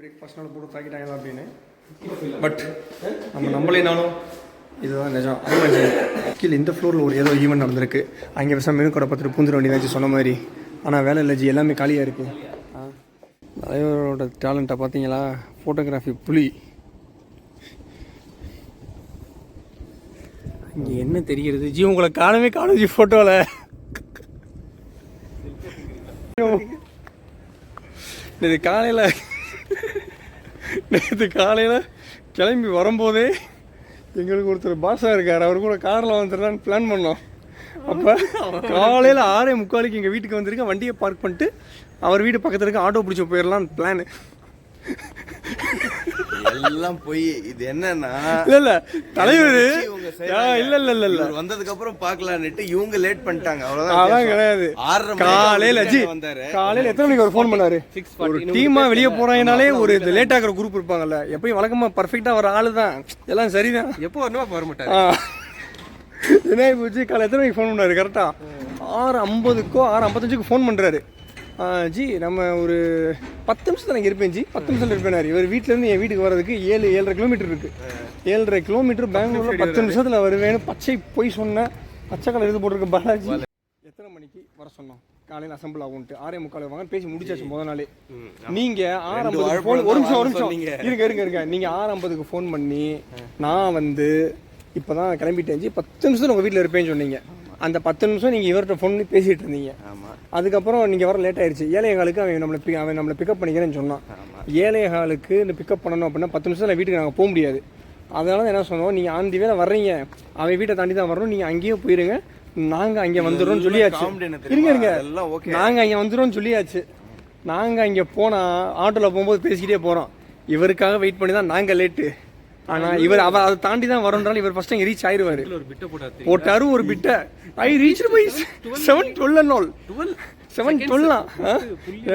பிரேக்ஃபாஸ்ட்னால போட்டு தாக்கிட்டாங்களா அப்படின்னு. பட் நம்ம நம்மளேனாலும் இதுதான் நிஜம். கீழே இந்த ஃப்ளோரில் ஒரு ஏதோ ஈவெண்ட் நடந்திருக்கு. அங்கே விஷம் மெனு கடை பார்த்துட்டு பூந்துட வேண்டியதாச்சு சொன்ன மாதிரி. ஆனால் வேலை இல்லை ஜி. எல்லாமே காலியாக இருக்குது தலைவரோட டேலண்ட்டை பார்த்தீங்களா? ஃபோட்டோகிராஃபி புலி. இங்கே என்ன தெரிகிறது? ஜி உங்களை காணவே காணும் ஜி ஃபோட்டோவில் நேற்று காலையில் நேற்று காலையில் கிளம்பி வரும்போதே எங்களுக்கு ஒருத்தர் பாஷா இருக்கார். அவர் கூட காரில் வந்துடலான்னு பிளான் பண்ணோம். அப்போ காலையில் ஆறே முக்காலுக்கு எங்கள் வீட்டுக்கு வந்திருக்கேன் வண்டியை பார்க் பண்ணிட்டு அவர் வீடு பக்கத்தில் இருக்க ஆட்டோ பிடிச்சி போயிடலான்னு பிளான் எல்லாம் போய் இது என்னன்னா இல்லை இல்லை தலைவர். இல்லை இல்லை இல்லை இல்லை. வந்ததுக்கு அப்புறம் பாக்கலான்னுட்டு இவங்க லேட் பண்ணிட்டாங்க. அதான் அவ்வளவுதான் கிடையாது. ஆறரை மணிக்கு காலையில ஜி வந்தாரு. காலையில எத்தனை மணிக்கு ஒரு ஃபோன் பண்ணாரு? ஒரு டீமா வெளியே போறாங்கனாலே ஒரு இது லேட் ஆகிற குரூப் இருப்பாங்கல்ல. எப்பயும் வழக்கமா பர்ஃபெக்டா வர ஆளு தான் எல்லாம் சரிதான். எப்போ வரணுமோ வர மாட்டாரு. ஆ. என்ன போச்சு காலை எத்தனை மணிக்கு ஃபோன் பண்ணாரு? கரெக்டா ஆறு ஐம்பதுக்கோ ஆறு ஐம்பத்தஞ்சுக்கு ஃபோன் பண்றாரு. ஜி நம்ம ஒரு பத்து நிமிஷத்துல நான் இருப்பேன் ஜி. பத்து நிமிஷத்துல இருப்பேன் இவர் வீட்ல இருந்து என் வீட்டுக்கு வர்றதுக்கு ஏழு ஏழரை கிலோமீட்டர் இருக்கு. ஏழரை கிலோமீட்டர் பெங்களூர்ல பத்து நிமிஷத்துல வருவேன்னு பச்சை போய் சொன்னேன் பச்சை கலர் எழுதி போட்டிருக்க பாலாஜி. எத்தனை மணிக்கு வர சொன்னோம்? காலையில் அசம்பிள் ஆகும்ட்டு. ஆறே முக்கால் வாங்க பேசி முடிச்சாச்சு முத நாளே. நீங்க ஆறு ஃபோன் ஒரு நிமிஷம் ஒரு நிமிஷம். இருங்க இருங்க இருங்க. நீங்க ஆறு ஐம்பதுக்கு ஃபோன் பண்ணி நான் வந்து இப்பதான் கிளம்பிட்டேன் ஜி. பத்து நிமிஷத்துல உங்க வீட்டில் இருப்பேன்னு சொன்னீங்க. அந்த பத்து நிமிஷம் நீங்க இவர்கிட்ட ஃபோன் பண்ணி பேசிட்டு இருந்தீங்க. ஆமா. அதுக்கப்புறம் நீங்க வர லேட் ஆயிடுச்சு. ஏழைகளுக்கு அவன் நம்மளை pick- அவன் நம்மளை பிக்கப் பண்ணிக்கிறேன்னு சொன்னான். ஏழைகளுக்கு இந்த பிக்கப் பண்ணணும் அப்படின்னா பத்து நிமிஷத்துல வீட்டுக்கு நாங்கள் போக முடியாது. அதனால தான் என்ன சொன்னோம்? நீங்க ஆந்தி வேலை வர்றீங்க. அவன் வீட்டை தாண்டி தான் வரணும். நீங்க அங்கேயே போயிருங்க. நாங்க அங்க வந்துடுறோம்னு சொல்லியாச்சு. இருங்க? இருங்க. அதெல்லாம் okay. நாங்க அங்க வந்துடும்னு சொல்லியாச்சு. நாங்க அங்க போனா ஆட்டோல போகும்போது பேசிக்கிட்டே போறோம். இவருக்காக வெயிட் பண்ணி தான் நாங்க லேட்டு ஆனா இவர் அவ அதை தாண்டி தான் வரன்றாலும் இவர் ஃபர்ஸ்ட் இங்க ரீச் ஆயிருவாரு. ஒரு பிட்ட போட்டாரு போட்டாரு ஒரு பிட்ட. I reach by seven twelve நாள் டுவெல் செவன் டுவெல்லாம்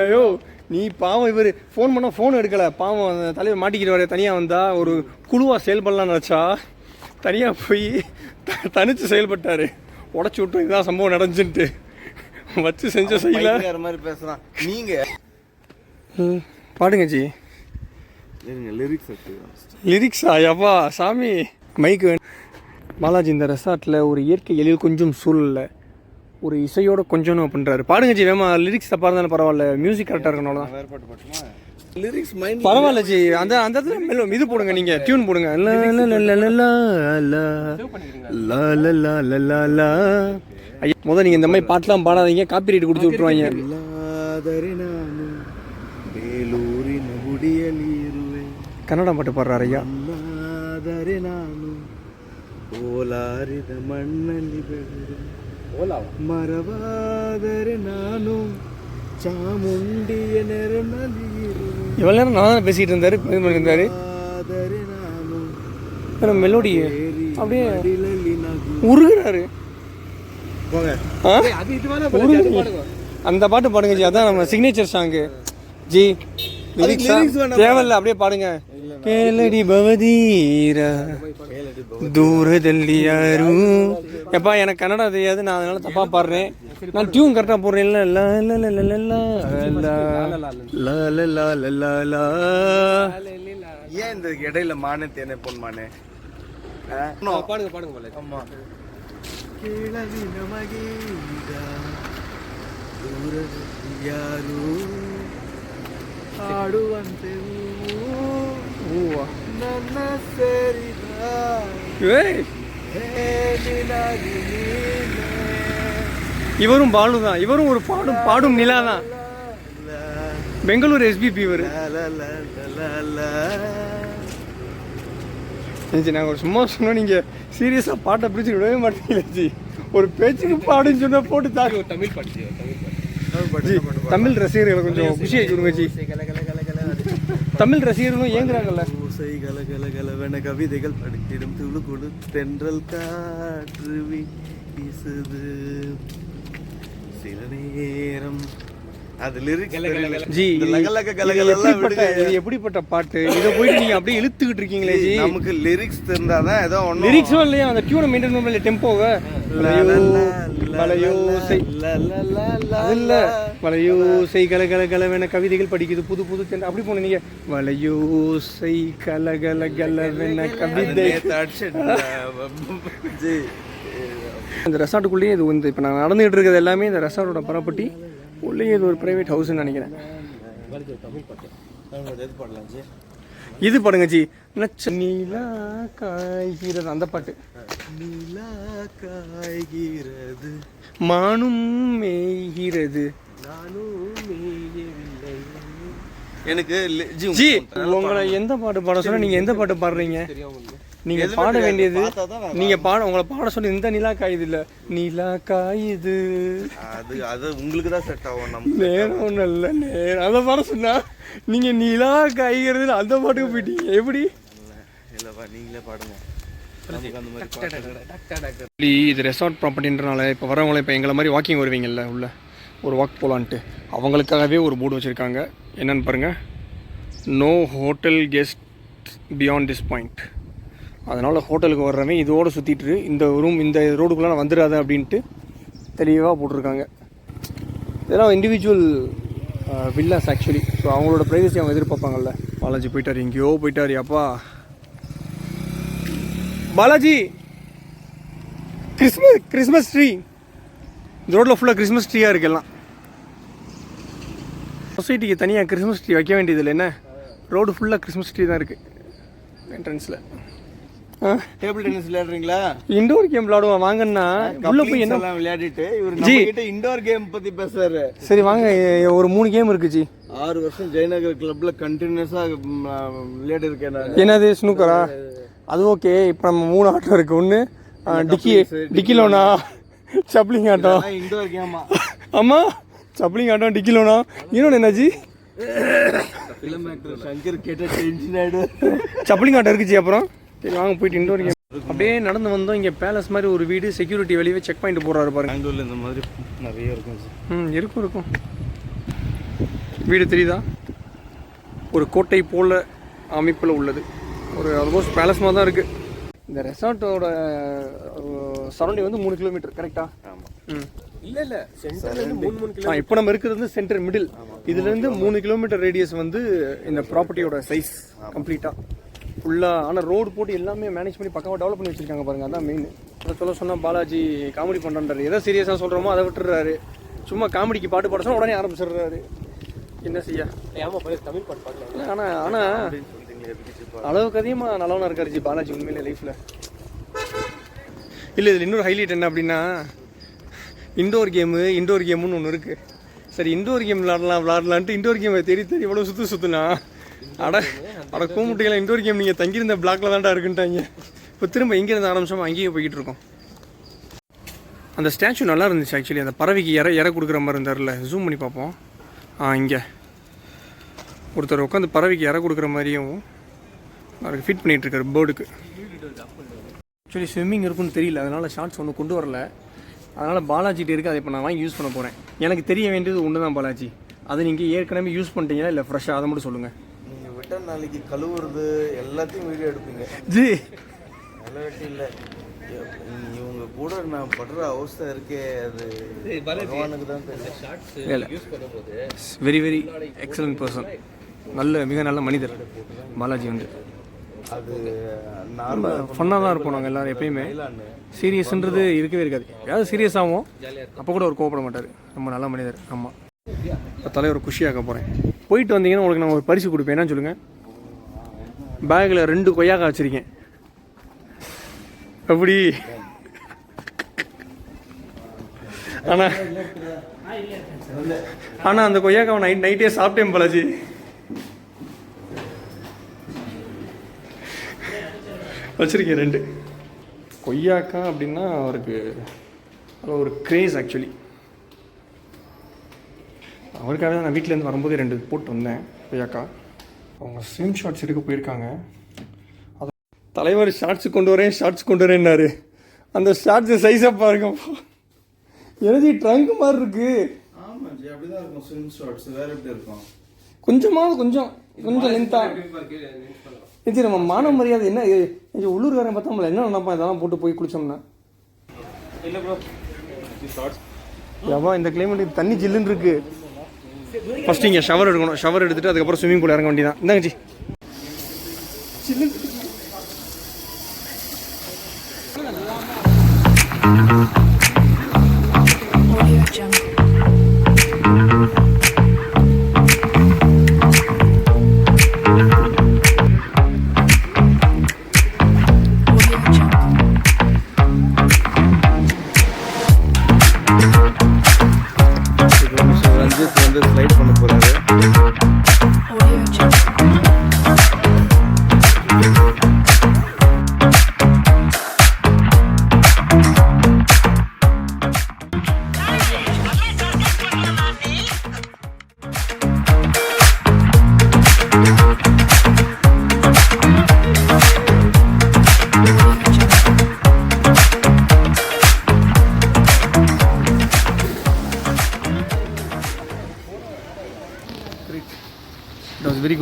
ஐயோ நீ பாவம் இவர். ஃபோன் பண்ணா ஃபோன் எடுக்கல. பாவம் அந்த தலைவர் மாட்டிக்கிறவரு தனியா வந்தா ஒரு குழுவா செயல்படலாம் நினச்சா தனியா போய் த- தனிச்சு செயல்பட்டாரு. உடச்சி விட்டு இதுதான் சம்பவம் நடந்துச்சுன்ட்டு. வச்சு செஞ்ச செய்யல மாதிரி பேசுறான். நீங்க? ம், பாடுங்க ஜி. லிரிக்ஸ் லிரிக்ஸா யப்பா சாமி. மைக்கு வேணும் பாலாஜி இந்த ரெசார்ட்டில் ஒரு இயற்கை எழில் கொஞ்சம் சூழலில் ஒரு இசையோட கொஞ்சம் பண்ணுறாரு பாடுங்க ஜி வேமா லிரிக்ஸ் தப்பாக இருந்தாலும் பரவாயில்ல. மியூசிக் கரெக்டாக இருக்கணும் லிரிக்ஸ் மைண்ட் பரவாயில்ல ஜி அந்த அந்த இடத்துல மெல்லும் இது போடுங்க நீங்கள் டியூன் போடுங்க. முதல் நீங்கள் இந்த மாதிரி பாட்டெலாம் பாடாதீங்க காப்பி ரேட் கொடுத்து விட்ருவாங்க வேலூரின் முடியலீருவேன் கன்னடம் பாட்டு பாடுறாரு ஐயா. ನಾನು ಓಲಾರಿದ ಮಣ್ಣಲ್ಲಿ ಬೆಳೆದು மறவாதரு நானும் சாமுண்டிய நிறமலி இவ்வளோ நேரம் நான் தான் பேசிகிட்டு இருந்தார் இது பண்ணியிருந்தார் நானும் மெலோடி அப்படியே உருகிறாரு. உருகுறாரு. அந்த பாட்டு பாடுங்க ஜி அதான் நம்ம சிக்னேச்சர் சாங்கு ஜி தேவையில்ல அப்படியே பாடுங்க. ಕೇಳಡಿ ಭವದೀರ தூரதல்லி யாரும் எப்பா எனக்கு கன்னடா தெரியாது நான் அதனால தப்பா பாடுறேன் நான் டியூன் கரெக்டா போடுறேன் இல்ல இல்ல இல்ல இல்ல இல்ல இல்ல இல்ல ஏன் இந்த இடையில மானே தேனே போன் மானே பாடுங்க பாடுங்க போல ஆமா கிழவி நமகீதா தூரதல்லி யாரும் ஆடுவந்தே Ua. Nana serida. Hey. இவரும் பாலு தான் இவரும் ஒரு பாடும் பாடும் நிலா தான் பெங்களூர் எஸ்பிபி இவர். நாங்கள் ஒரு சும்மா சொன்னோம் நீங்கள் சீரியஸாக பாட்டை பிடிச்சி விடவே மாட்டீங்களே ஒரு பேச்சுக்கு பாடுன்னு சொன்னால் போட்டு தாக்கு. தமிழ் பாட்டு தமிழ் ரசிகர்களை கொஞ்சம் குஷியை கொடுங்க ஜி தமிழ் ரசிகர்களும் ஏங்குறாங்கல்ல ஓசை கல கல கலவென கவிதைகள் படித்திடும் துளு கொடு தென்றல் காற்று வீசுது. சில நேரம் அது லிரிக்ஸ் ஜி எப்படிப்பட்ட விடுங்க. இது எப்படிப்பட்ட பாட்டு? இதை போயிட்டு நீங்கள் அப்படியே இழுத்துக்கிட்டு இருக்கீங்களே ஜி நமக்கு லிரிக்ஸ் தெரிந்தாதான் ஏதோ லிரிக்ஸும் இல்லையா? அந்த டியூனை மெயின்டைன் பண்ணல டெம்போவை மலையோசை. இல்ல வளையோசை கல கல கலவென கவிதைகள் படிக்குது. புது புது தென் அப்படி போன நீங்க. வளையோசை கல கல கலவென கவிதை. இந்த ரெசார்ட்டுக்குள்ளேயே இது வந்து இப்போ நான் நடந்துகிட்டு இருக்கிறது எல்லாமே இந்த ரெசார்ட்டோட ப்ராப்பர்ட்டி உள்ளேயே இது ஒரு ப்ரைவேட் ஹவுஸ்னு நினைக்கிறேன். இது பாடுங்க ஜி. நீலா காய்கிறது. அந்த பாட்டு. நிலா காய்கிறது. மானும் மேய்கிறது. எனக்கு ஜி உங்களை எந்த பாட்டு பாட சொன்னா நீங்க எந்த பாட்டு பாடுறீங்க? நீங்க பாட வேண்டியது நீங்க பாட உங்களை பாட சொல்லி இந்த நிலா காயுது இல்ல? நிலா காயுது. அது அது உங்களுக்கு தான் செட் ஆகும் நம்ம நேரம் ஒன்றும் இல்லை நேரம். அதை பாட சொன்னா நீங்க நிலா காய்கிறது அந்த பாட்டுக்கு போயிட்டீங்க. எப்படி? இல்லப்பா நீங்களே பாடுங்க. நமக்கு அந்த மாதிரி இது ரெசார்ட் ப்ராப்பர்ட்டின்றனால இப்போ வரவங்கள இப்போ எங்களை மாதிரி வாக்கிங் வருவீங்கல்ல உள்ள? ஒரு வாக் போகலான்ட்டு அவங்களுக்காகவே ஒரு போர்டு வச்சுருக்காங்க. என்னன்னு பாருங்கள் no hotel guest beyond this point அதனால் ஹோட்டலுக்கு வர்றவன் இதோடு சுற்றிட்டு இந்த ரூம் இந்த ரோடுக்குள்ளே வந்துடாத அப்படின்ட்டு தெளிவாக போட்டிருக்காங்க. இதெல்லாம் இண்டிவிஜுவல் வில்லாஸ் ஆக்சுவலி ஸோ அவங்களோட ப்ரைவசி அவங்க எதிர்பார்ப்பாங்கல்ல. பாலாஜி போயிட்டார் எங்கேயோ போயிட்டார் அப்பா. பாலாஜி! கிறிஸ்மஸ் கிறிஸ்மஸ் ட்ரீ இந்த ரோட்டில் ஃபுல்லாக கிறிஸ்மஸ் ட்ரீயாக இருக்கு எல்லாம். சொசைட்டிக்கு தனியாக கிறிஸ்மஸ் ட்ரீ வைக்க வேண்டியதில்லை என்ன? ரோடு ஃபுல்லாக கிறிஸ்மஸ் ட்ரீ தான் இருக்குது என்ட்ரன்ஸில் டேபிள் டென்னிஸ் விளையாடுறீங்களா? இண்டோர் கேம் விளாடுவோம் வாங்கன்னா உள்ளே போய் என்ன விளையாடிட்டு இவர் ஜி. கிட்ட இண்டோர் கேம் பத்தி பேசுறாரு. சரி வாங்க. ஒரு மூணு கேம் இருக்கு ஜி. ஆறு வருஷம் ஜெயநகர் கிளப்ல கண்டினியூஸா விளையாடி இருக்கேன் நான். என்னது ஸ்னூக்கரா அது ஓகே. இப்போ நம்ம மூணு ஆட்டம் இருக்குது ஒன்று டிக்கி டிக்கிலோனா சப்ளிங் ஆட்டம். இண்டோர் கேமா ஆமா. சப்ளிங் ஆட்டம் டிக்கிலோனா இன்னொன்று என்னாச்சு டென்ஷன் ஆயிடு சப்ளிங் ஆட்டம் இருக்குச்சு அப்புறம்? சரி வாங்க போயிட்டு இண்டோர் கேம் அப்படியே நடந்து வந்தோம். இங்கே பேலஸ் மாதிரி ஒரு வீடு செக்யூரிட்டி வெளியே செக் பாயிண்ட் போடுறாரு பாருங்க. பெங்களூர்ல இந்த மாதிரி நிறைய இருக்கும் சார் ம் இருக்கும் இருக்கும். வீடு தெரியுதா? ஒரு கோட்டை போல அமைப்பில் உள்ளது. ஒரு ஆல்மோஸ்ட் பேலஸ் மாதிரி தான் இருக்குது இந்த ரெசார்ட்டோட சரௌண்டிங் வந்து மூணு கிலோமீட்டர் கரெக்டா ஆமா. ம். இல்ல இல்ல. சென்டர்ல இருந்து மூணு மூணு கிலோ இப்போ நம்ம இருக்கிறது வந்து சென்டர் மிடில் இதுலேருந்து மூணு கிலோமீட்டர் ரேடியஸ் வந்து இந்த ப்ராப்பர்ட்டியோட சைஸ் கம்ப்ளீட்டாக ஃபுல்லாக ஆனால் ரோடு போட்டு எல்லாமே மேனேஜ் பண்ணி பக்காவாக டெவலப் பண்ணி வச்சிருக்காங்க பாருங்க அதான் மெயின் அதை சொல்ல சொன்னால் பாலாஜி காமெடி பண்ணுறாரு எதை சீரியஸாக சொல்கிறோமோ அதை விட்டுறாரு. சும்மா காமெடிக்கு பாட்டு பாட உடனே ஆரம்பிச்சிடுறாரு. என்ன செய்ய? ஆமா பழைய தமிழ் பாட்டு இல்லை ஆனால் ஆனால் அளவுக்கு அதிகமாக நல்லவனா இருக்காரு ஜி பாலாஜி உண்மையிலே லைஃப்பில் இல்லை இதில் இன்னொரு ஹைலைட் என்ன அப்படின்னா இண்டோர் கேமு இண்டோர் கேமுன்னு ஒன்று இருக்குது சரி இண்டோர் கேம் விளாடலாம் விளாடலான்ட்டு இண்டோர் கேமை தேடி தேடி இவ்வளோ சுற்று சுற்றுனா அட அட கூமுட்டிகளை இண்டோர் கேம் நீங்கள் தங்கியிருந்த பிளாக்ல தான்டா இருக்குன்ட்டாங்க. இப்போ திரும்ப இங்கேருந்து ஆரம்பிச்சோம்? அங்கேயே போய்கிட்டு இருக்கோம். அந்த ஸ்டாச்சு நல்லா இருந்துச்சு ஆக்சுவலி அந்த பறவைக்கு இற இற கொடுக்குற மாதிரி இருந்தார்ல ஜூம் பண்ணி பார்ப்போம். ஆ இங்கே. ஒருத்தர் உட்காந்து பறவைக்கு இற கொடுக்குற மாதிரியும் அவருக்கு ஃபிட் பண்ணிகிட்டு இருக்காரு பேர்டுக்கு ஆக்சுவலி ஸ்விம்மிங் இருக்குன்னு தெரியல. அதனால் ஷார்ட்ஸ் ஒன்று கொண்டு வரல. அதனால் பாலாஜிட்டு இருக்குது அதை இப்போ நான் வாங்கி யூஸ் பண்ண போகிறேன் எனக்கு தெரிய வேண்டியது ஒன்று தான் பாலாஜி. அதை நீங்கள் ஏற்கனவே யூஸ் பண்ணிட்டீங்களா இல்லை ஃப்ரெஷ்ஷாக அதை மட்டும் சொல்லுங்கள் விட்ட நாளைக்கு கழுவுறது எல்லாத்தையும் வீடியோ எடுப்பீங்க. ஜி. அதெல்லாம் வெட்டி இல்ல. இவங்க கூட நான் படுற அவஸ்தை இருக்கே அது பகவானுக்கு தான் தெரியும். இல்லை யூஸ் பண்ணும்போது வெரி வெரி எக்ஸலண்ட் பர்சன் நல்ல மிக நல்ல மனிதர் பாலாஜி வந்து. அது நார்மல் ஃபன்னாக தான் இருப்போம் நாங்கள் எல்லோரும் எப்பயுமே. சீரியஸ்ன்றது இருக்கவே இருக்காது. ஏதாவது சீரியஸ் ஆகும் அப்போ கூட அவர் கோவப்பட மாட்டார். ரொம்ப நல்ல மனிதர். ஆமாம் தலைவர் குஷியாக்க போகிறேன் போயிட்டு வந்தீங்கன்னா உங்களுக்கு நான் ஒரு பரிசு கொடுப்பேன். என்ன சொல்லுங்கள் பேக்கில் ரெண்டு கொய்யாக்காய் வச்சுருக்கேன். எப்படி ஆனால் ஆனால் அந்த கொய்யாக்காவை நைட் நைட்டே சாப்பிட்டேன் பலாஜி. வச்சுருக்கேன் ரெண்டு. கொய்யாக்காய் அப்படின்னா அவருக்கு அது ஒரு க்ரேஸ் ஆக்சுவலி அவருக்காக தான் நான் வீட்டிலேருந்து வரும்போதே ரெண்டு போட்டு வந்தேன் கொய்யாக்கா அவங்க ஸ்விம் ஷார்ட்ஸ் எடுக்க போயிருக்காங்க. அது தலைவர் ஷார்ட்ஸ் கொண்டு வரேன் ஷார்ட்ஸ் கொண்டு வரேன்னாரு. அந்த ஷார்ட்ஸ் சைஸாக பாருங்க. எனர்ஜி ட்ரங்க் மாதிரி இருக்கு. ஆமா ஜி அப்படிதான் இருக்கும். ஸ்விம் ஷார்ட்ஸ் வேற எப்படி இருக்கும்? கொஞ்சமாவது கொஞ்சம் கொஞ்சம் லென்த்தா இது நம்ம மான மரியாதை என்ன? உள்ளூர்காரன் பார்த்தா நம்மள என்ன நினைப்பான்? இதெல்லாம் போட்டு போய் குளிச்சோம்னா. ஏவா இந்த கிளைமேட்டுக்கு தண்ணி ஜில்லுன்னு இருக்கு. ஃபர்ஸ்ட் இங்கே ஷவர் எடுக்கணும் ஷவர் எடுத்துட்டு அதுக்கப்புறம் ஸ்விம்மிங் பூல் இறங்க வேண்டியதான் இந்தாங்க ji you.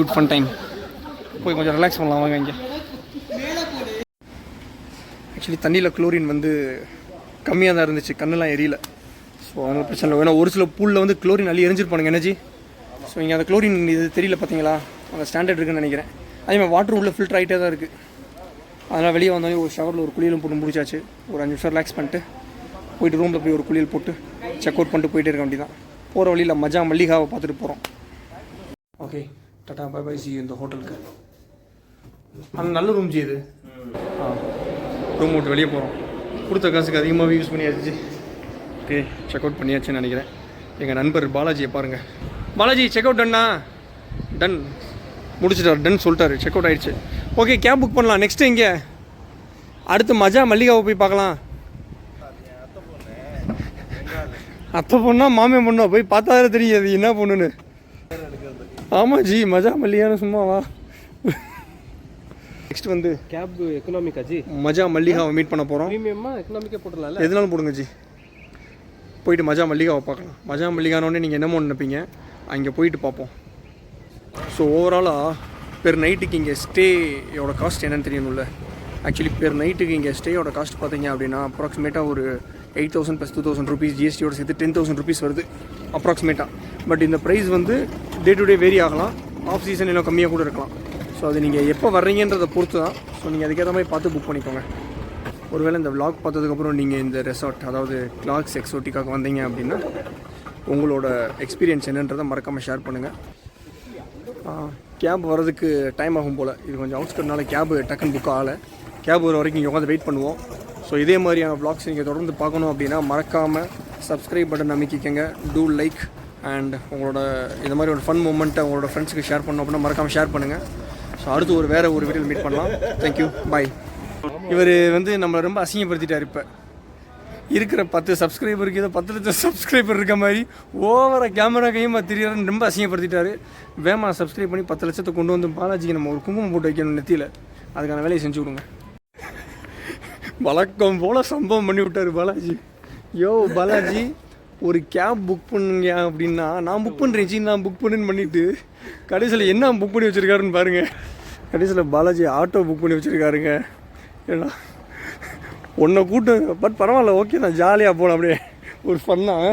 Good fun time போய் கொஞ்சம் ரிலாக்ஸ் பண்ணலாம் வாங்க இங்கே. ஆக்சுவலி தண்ணியில் குளோரின் வந்து கம்மியாக தான் இருந்துச்சு. கண்ணெல்லாம் எரியல. ஸோ அதனால் பிரச்சனை இல்லை. ஏன்னா ஒரு சில பூலில் வந்து குளோரின் அள்ளி எரிஞ்சிருப்பானுங்க எனர்ஜி ஸோ இங்கே அந்த குளோரின் இது தெரியல பார்த்தீங்களா? அந்த ஸ்டாண்டர்ட் இருக்குன்னு நினைக்கிறேன். அதே மாதிரி வாட்டர் உள்ளே ஃபில்டர் ஆகிட்டே தான் இருக்குது அதனால் வெளியே வந்தோடனே ஒரு ஷவரில் ஒரு குளியலும் போட்டு முடிச்சாச்சு. ஒரு அஞ்சு நிமிஷம் ரிலாக்ஸ் பண்ணிட்டு போயிட்டு ரூமில் போய் ஒரு குளியல் போட்டு செக் அவுட் பண்ணிட்டு போயிட்டே இருக்க வேண்டியதான் போகிற வழியில் மஜா மல்லிகாவை பார்த்துட்டு போகிறோம் ஓகே டாடா பை பை சி இந்த ஹோட்டலுக்கு அந்த நல்ல ரூம் ஜி இது ஆ ரூம் விட்டு வெளியே போகிறோம் கொடுத்த காசுக்கு அதிகமாகவே யூஸ் பண்ணியாச்சு ஓகே செக் அவுட் பண்ணியாச்சுன்னு நினைக்கிறேன் எங்கள் நண்பர் பாலாஜியை பாருங்கள் பாலாஜி செக் அவுட் டன்னா டன் முடிச்சிட்டார் டன் சொல்லிட்டாரு செக் அவுட் ஆயிடுச்சு ஓகே கேப் புக் பண்ணலாம் நெக்ஸ்ட்டு எங்கே அடுத்து மஜா மல்லிகாவை போய் பார்க்கலாம் அத்தை பொண்ணா மாமே பொண்ணா போய் பார்த்தாலே தெரியாது என்ன பொண்ணுன்னு ஆமாம் ஜி மஜா மல்லிகான்னு சும்மாவா? நெக்ஸ்ட் வந்து கேப் எக்கனாமிக் அஜி மஜா மல்லிகாவை மீட் பண்ண போகிறோம் ப்ரீமியமா எக்கனாமிக்கே போட்டுடலாம்ல? எதுனாலும் போடுங்க ஜி. போயிட்டு மஜா மல்லிகாவை பார்க்கலாம். மஜா மல்லிகானோடனே நீங்கள் என்னமோ நினைப்பீங்க. அங்கே போயிட்டு பார்ப்போம். ஸோ ஓவராலாக பெர் நைட்டுக்கு இங்கே ஸ்டேயோட காஸ்ட் என்னன்னு தெரியணும்ல. ஆக்சுவலி பெர் நைட்டுக்கு இங்கே ஸ்டேயோட காஸ்ட் பார்த்தீங்க அப்படின்னா அப்ராக்சிமேட்டாக ஒரு eight thousand plus two thousand rupees ஜிஎஸ்டியோட சேர்த்து டென் தௌசண்ட் ருபீஸ் வருது அப்ராக்சிமேட்டாக பட் இந்த ப்ரைஸ் வந்து டே டு டே வேரி ஆகலாம். ஆஃப் சீசன் இன்னும் கம்மியாக கூட இருக்கலாம். ஸோ அது நீங்கள் எப்போ வர்றீங்கன்றதை பொறுத்து தான் ஸோ நீங்கள் அதுக்கேற்ற மாதிரி பார்த்து புக் பண்ணிக்கோங்க. ஒருவேளை இந்த விளாக் பார்த்ததுக்கப்புறம் நீங்கள் இந்த ரெசார்ட் அதாவது கிளாக்ஸ் எக்ஸோட்டிக்காக வந்தீங்க அப்படின்னா உங்களோட எக்ஸ்பீரியன்ஸ் என்னன்றதை மறக்காமல் ஷேர் பண்ணுங்கள் கேப் வர்றதுக்கு டைம் ஆகும் போல். இது கொஞ்சம் அவுட்ஸ்கட்னால கேபு டக்குன்னு புக் ஆகலை. கேப் வர வரைக்கும் இங்கே உட்காந்து வெயிட் பண்ணுவோம். ஸோ இதே மாதிரியான வ்ளாக்ஸ் நீங்கள் தொடர்ந்து பார்க்கணும் அப்படின்னா மறக்காமல் சப்ஸ்கிரைப் பட்டன் அமைக்கிக்கங்க. டூ லைக் அண்ட் உங்களோட இந்த மாதிரி ஒரு ஃபன் மூமெண்ட்டை உங்களோட ஃப்ரெண்ட்ஸுக்கு ஷேர் பண்ணணும் அப்படின்னா மறக்காமல் ஷேர் பண்ணுங்கள் ஸோ அடுத்து ஒரு வேறு ஒரு வீட்டில் மீட் பண்ணலாம். தேங்க்யூ பாய் இவர் வந்து நம்மளை ரொம்ப அசிங்கப்படுத்திட்டார் இப்போ. இருக்கிற பத்து சப்ஸ்கிரைபருக்கு ஏதோ பத்து லட்சம் சப்ஸ்கிரைபர் இருக்க மாதிரி ஓவராக கேமரா கையுமா தெரியாதுன்னு ரொம்ப அசிங்கப்படுத்திட்டாரு. வேமா சப்ஸ்கிரைப் பண்ணி பத்து லட்சத்தை கொண்டு வந்து பாலாஜிக்கு நம்ம ஒரு குங்குமம் போட்டு வைக்கணும் நெத்தியில். அதுக்கான வேலையை செஞ்சு விடுங்க வழக்கம் போல் சம்பவம் பண்ணி விட்டார் பாலாஜி. யோ பாலாஜி. ஒரு கேப் புக் பண்ணுங்க அப்படின்னா நான் புக் பண்ணுறேன் ஜி நான் புக் பண்ணுன்னு பண்ணிவிட்டு கடைசியில் என்ன புக் பண்ணி வச்சுருக்காருன்னு பாருங்கள் கடைசியில் பாலாஜி ஆட்டோ புக் பண்ணி வச்சுருக்காருங்க. ஏன்னா உன்னை கூட்டம் பட் பரவாயில்ல ஓகே நான் ஜாலியாக போகலாம் அப்படியே. ஒரு ஃபன்னாக